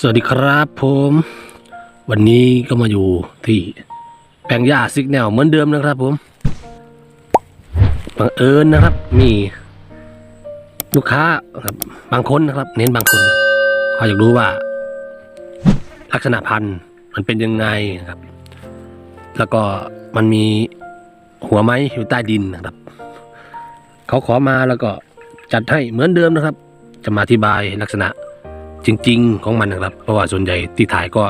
สวัสดีครับผม วันนี้ก็มาอยู่ที่แปลงหญ้าซิกแนลเหมือนเดิมนะครับผมบังเอิญนะครับ มีลูกค้าครับบางคนนะครับ เน้นบางคนเขาอยากรู้ว่า ลักษณะพันธุ์มันเป็นยังไงนะครับ แล้วก็มันมีหัวไม้อยู่ใต้ดินนะครับ เขาขอมาแล้วก็จัดให้เหมือนเดิมนะครับ จะมาอธิบายลักษณะ จริง ๆ ของมันนะครับ เพราะว่าส่วนใหญ่ที่ถ่ายก็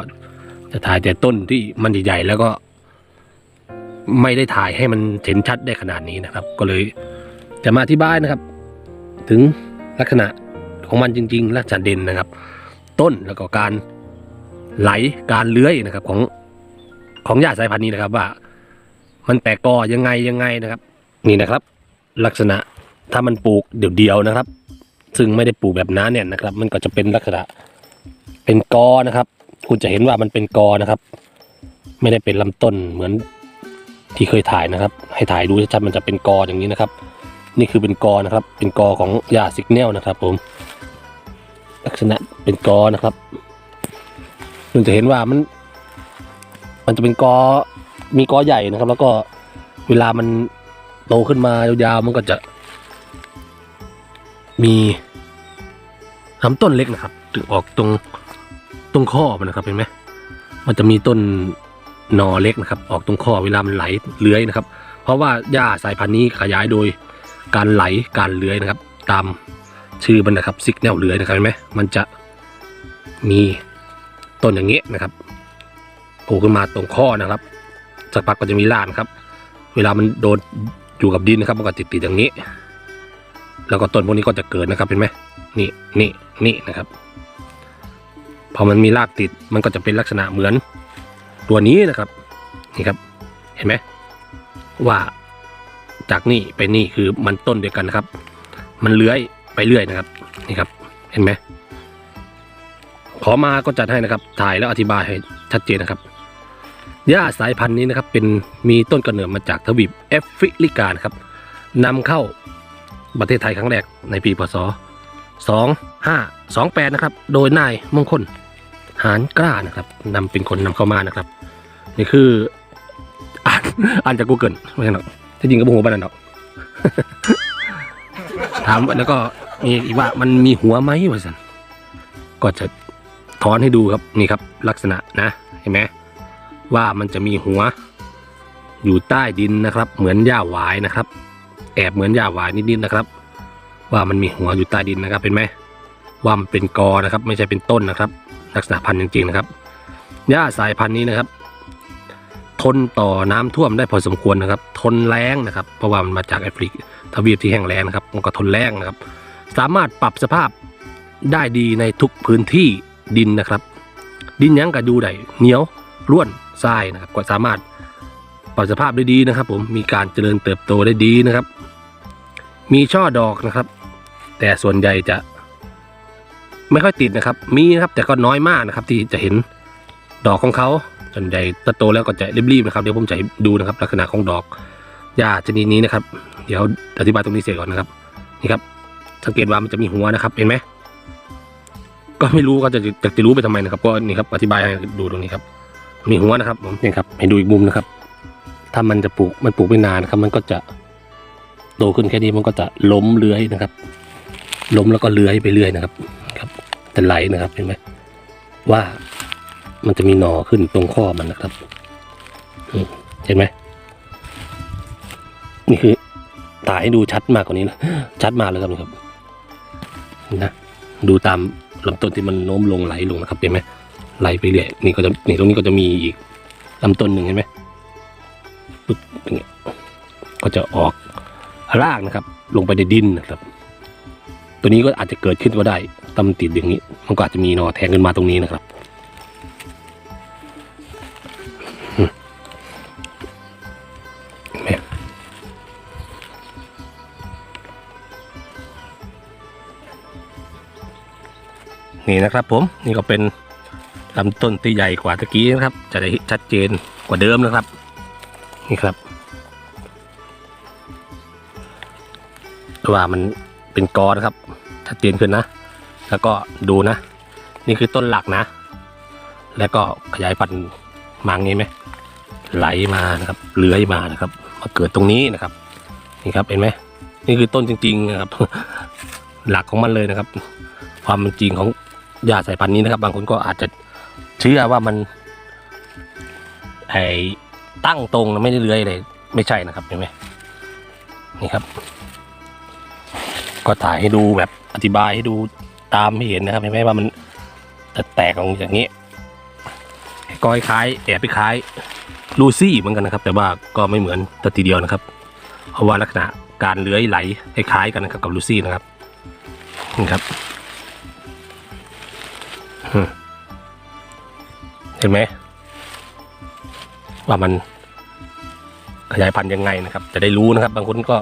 จะถ่ายแต่ต้นที่มันใหญ่ๆแล้วก็ ไม่ได้ถ่ายให้มันเห็นชัดได้ขนาดนี้นะครับ ก็เลยจะมาอธิบายนะครับ ถึงลักษณะของมันจริง ๆ ลักษณะเด่นนะครับ ต้นแล้วก็การไหลการเลื้อยนะครับของของหญ้าสายพันธุ์นี้นะครับว่า มันแตกกอยังไงยังไงนะครับ นี่นะครับ ลักษณะถ้ามันปลูกเดี่ยวๆนะครับ ซึ่งไม่ได้ปลูกแบบนั้นเนี่ยนะครับ มันก็จะเป็นลักษณะเป็นกอนะครับ คุณจะเห็นว่ามันเป็นกอนะครับ ไม่ได้เป็นลำต้นเหมือนที่เคยถ่ายนะครับ ให้ถ่ายดูชัดๆมันจะเป็นกออย่างนี้นะครับ นี่คือเป็นกอนะครับ เป็นกอของหญ้าซิกเนลนะครับ ผม ลักษณะเป็นกอนะครับคุณจะเห็นว่ามัน มันจะเป็นกอมีกอใหญ่นะครับ แล้วก็เวลามันโตขึ้นมายาวๆมันก็จะ มีลำต้นเล็กนะครับถึงออกตรงตรงข้อมันนะครับเห็นไหมมันจะมีต้นหนอเล็กนะครับ ออกตรงข้อเวลามันไหลเลื้อยนะครับ เพราะว่าหญ้าสายพันธุ์นี้ขยายโดยการไหลการเลื้อยนะครับ ตามชื่อมันนะครับซิกแนลเลื้อยนะครับเห็นไหมมันจะมีต้นอย่างเงี้ยนะครับโผล่ขึ้นมาตรงข้อนะครับสักพักก็จะมีล่านครับ เวลามันโดนอยู่กับดินนะครับมันก็ติดติดๆอย่างนี้ แล้วก็ต้นพวกนี้ก็จะเกิดนะครับเห็นไหมนี่นี่นี่นะครับ พอมันมีรากติดมันก็จะเป็นลักษณะเหมือนตัวนี้นะครับนี่ครับ เห็นไหมว่าจากนี่ไปนี่คือมันต้นเดียวกันนะครับ มันเลื้อยไปเรื่อยนะครับนี่ครับ เห็นไหมขอมาก็จัดให้นะครับ ถ่ายแล้วอธิบายให้ชัดเจนนะครับหญ้าสายพันธุ์นี้นะครับเป็นมีต้นกำเนิดมาจากทวีปแอฟริกานะครับนำเข้า ประเทศไทยครั้งแรกในปีพศ 2528 นะครับ โดยนายมงคลหานกล้านะครับนำเป็นคนนำเข้ามานะครับ นี่คืออ่านอ่านจาก Google ไม่ใช่หรอกที่จริงก็บุหัวบ้านนั่นหรอกถามแล้วก็มีอีกว่ามันมีหัวไหมวะสันก็จะถอนให้ดูครับนี่ครับ ลักษณะนะเห็นไหมว่ามันจะมีหัวอยู่ใต้ดินนะครับ เหมือนหญ้าหวายนะครับ แอบเหมือนหญ้าหวายนิดๆนะครับ ว่ามันมีหัวอยู่ใต้ดินนะครับเห็นไหมว่ามันเป็นกอนะครับ ไม่ใช่เป็นต้นนะครับ ลักษณะพันธุ์จริงๆนะครับหญ้าสายพันธุ์นี้นะครับ ทนต่อน้ำท่วมได้พอสมควรนะครับ ทนแล้งนะครับ เพราะว่ามันมาจากแอฟริกาทวีปที่แห้งแล้งนะครับมันก็ทนแล้งนะครับ สามารถปรับสภาพได้ดีในทุกพื้นที่ดินนะครับ ดินยังก็ดูได้เหนียวร่วนทรายนะครับ ก็สามารถปรับสภาพได้ดีนะครับ ผมมีการเจริญเติบโตได้ดีนะครับ มีช่อดอกนะครับ แต่ส่วนใหญ่จะ ไม่ค่อยติดนะครับ มีนะครับแต่ก็น้อยมากนะครับ ที่จะเห็นดอกของเขาส่วนใหญ่ถ้าโตแล้วก็จะรีบๆนะครับเดี๋ยวผมจะดูนะครับ ลักษณะของดอกหญ้าชนิดนี้นะครับ เดี๋ยวอธิบายตรงนี้เสร็จก่อนนะครับนี่ครับ สังเกตว่ามันจะมีหัวนะครับ เห็นไหมก็ไม่รู้ก็จะจะจะรู้ไปทำไมนะครับ ก็นี่ครับอธิบายให้ดูตรงนี้ครับ มีหัวนะครับผมนี่ครับให้ดูอีกมุมนะครับ ถ้ามันจะปลูกมันปลูกไม่นานนะครับ มันก็จะ โตขึ้นแค่นี้มันก็จะล้มเลื้อยนะครับ ล้มแล้วก็เลื้อยไปเรื่อยนะครับ ครับจะไหลนะครับเห็นไหมว่ามันจะมีหนอขึ้นตรงข้อมันนะครับเห็นไหมนี่คือถ่ายให้ดูชัดมากกว่านี้นะชัดมากเลยครับนี่ครับนะดูตามลำต้นที่มันโน้มลงไหลลงนะครับเห็นไหมไหลไปเรื่อยนี่ก็จะนี่ตรงนี้ก็จะมีอีกลำต้นหนึ่งเห็นไหมปึ๊บอย่างเงี้ยก็จะออก รากนะครับ ลงไปในดินนะครับ ตัวนี้ก็อาจจะเกิดขึ้นก็ได้ตำติดอย่างนี้ มันก็อาจจะมีหนอแทงขึ้นมาตรงนี้นะครับนี่นี่นะครับผมนี่ก็เป็นลำต้นที่ใหญ่กว่าตะกี้นะครับ จะได้ชัดเจนกว่าเดิมนะครับ นี่ครับ ว่ามันเป็นกอนะครับชัดเจนขึ้นนะ แล้วก็ดูนะ นี่คือต้นหลักนะ แล้วก็ขยายพันธุ์มางี้ไหมไหลมานะครับเลื้อยมานะครับ มาเกิดตรงนี้นะครับ นี่ครับเห็นไหมนี่คือต้นจริงๆนะครับ หลักของมันเลยนะครับ ความเป็นจริงของหญ้าสายพันธุ์นี้นะครับ บางคนก็อาจจะเชื่อว่ามันไอ้ตั้งตรงไม่ได้เลื้อยเลยไม่ใช่นะครับเห็นไหมนี่ครับ ก็ถ่ายให้ดูแบบอธิบายให้ดูตามให้เห็นนะครับเห็นไหมว่ามันแตกออกอย่างนี้ก็คล้ายแอบไปคล้ายลูซี่เหมือนกันนะครับ แต่ว่าก็ไม่เหมือนตัทีเดียวนะครับ เพราะว่าลักษณะการเลื้อยไหลคล้ายกันนะครับกับลูซี่นะครับนี่ครับเห็นไหมว่ามันขยายพันธุ์ยังไงนะครับ จะได้รู้นะครับ บางคนก็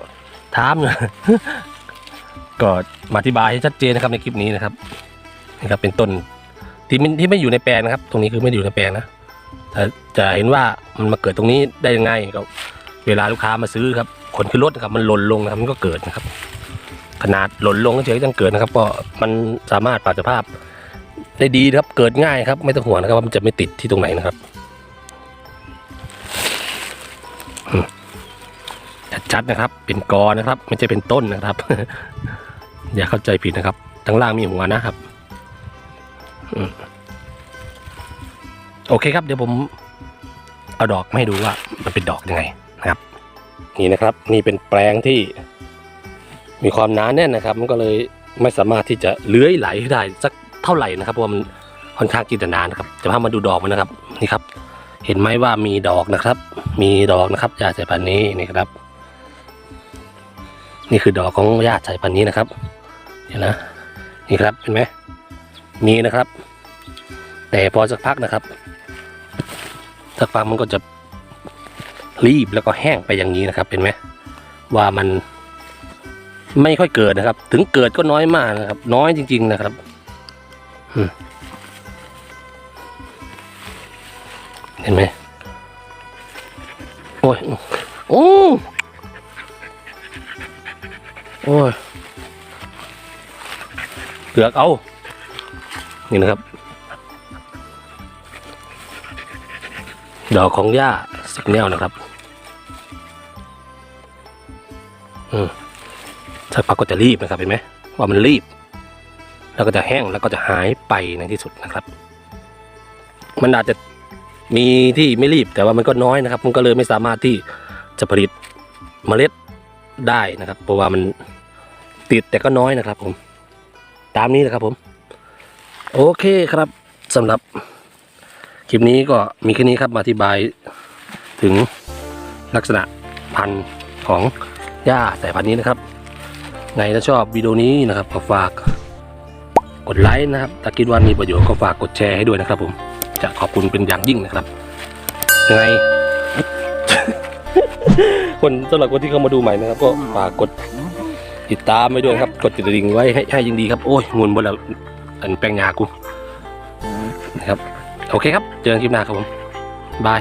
ถามนะ ก็มาอธิบายให้ชัดเจนนะครับในคลิปนี้นะครับนี่ครับเป็นต้นที่ไม่ที่ไม่อยู่ในแปลงนะครับ ตรงนี้คือไม่อยู่ในแปลงนะแต่จะเห็นว่ามันมาเกิดตรงนี้ได้ยังไงก็เวลาลูกค้ามาซื้อครับขนขึ้นรถนะครับมันหล่นลงนะครับมันก็เกิดนะครับ ขนาดหล่นลงก็เฉยๆยังเกิดนะครับ ก็มันสามารถปรับสภาพได้ดีครับเกิดง่ายครับ ไม่ต้องห่วงนะครับว่ามันจะไม่ติดที่ตรงไหนนะครับชัดๆนะครับ เป็นกอนะครับ ไม่ใช่เป็นต้นนะครับ อย่าเข้าใจผิดนะครับทั้งล่างมีหัวนะครับอโอเคครับ เดี๋ยวผมเอาดอกมาให้ดูว่ามันเป็นดอกยังไงนะครับ นี่นะครับ นี่เป็นแปลงที่ มีความหนาแน่นนะครับ มันก็เลยไม่สามารถที่จะเลื้อยไหลได้สักเท่าไหร่นะครับเพราะมันค่อนข้างกินแต่นานนะครับจะพามาดูดอกมันนะครับ นี่ครับ เห็นไหมว่ามีดอกนะครับ มีดอกนะครับยาสายพันธุ์นี้นี่ครับ นี่คือดอกของญาสายพันธุ์นี้นะครับ เห็นนะนี่ครับเห็นไหมมีนะครับ แต่พอสักพักนะครับสักพักมันก็จะรีบแล้วก็แห้งไปอย่างนี้นะครับเห็นไหมว่ามันไม่ค่อยเกิดนะครับ ถึงเกิดก็น้อยมากนะครับ น้อยจริง ๆนะครับเห็นไหมโอ้ยโอ้โอ้ย เกือกเอา นี่นะครับ ดอกของหญ้าสักแนวนะครับ อืมสักพักก็จะรีบนะครับเห็นไหมว่ามันรีบ แล้วก็จะแห้งแล้วก็จะหายไปในที่สุดนะครับ มันอาจจะมีที่ไม่รีบแต่ว่ามันก็น้อยนะครับ มันก็เลยไม่สามารถที่จะผลิตเมล็ดได้นะครับ เพราะว่ามันติดแต่ก็น้อยนะครับผม ตามนี้นะครับผม โอเคครับสำหรับคลิปนี้ก็มีแค่นี้ครับมาอธิบายถึงลักษณะพันธุ์ของหญ้าสายพันธุ์นี้นะครับไงถ้าชอบวิดีโอนี้นะครับก็ฝากกดไลค์นะครับถ้าคิดว่ามีประโยชน์ก็ฝากกดแชร์ให้ด้วยนะครับผมจะขอบคุณเป็นอย่างยิ่งนะครับยังไง คนสำหรับคนที่เข้ามาดูใหม่นะครับ ก็ฝากกด ติดตามไปด้วยครับกดติดกระดิ่งไว้ให้ให้ยิ่งดีครับ โอ้ยงวนบนแล้วอันแปลงยากูนะครับ โอเคครับ เจอกันคลิปหน้าครับผมบาย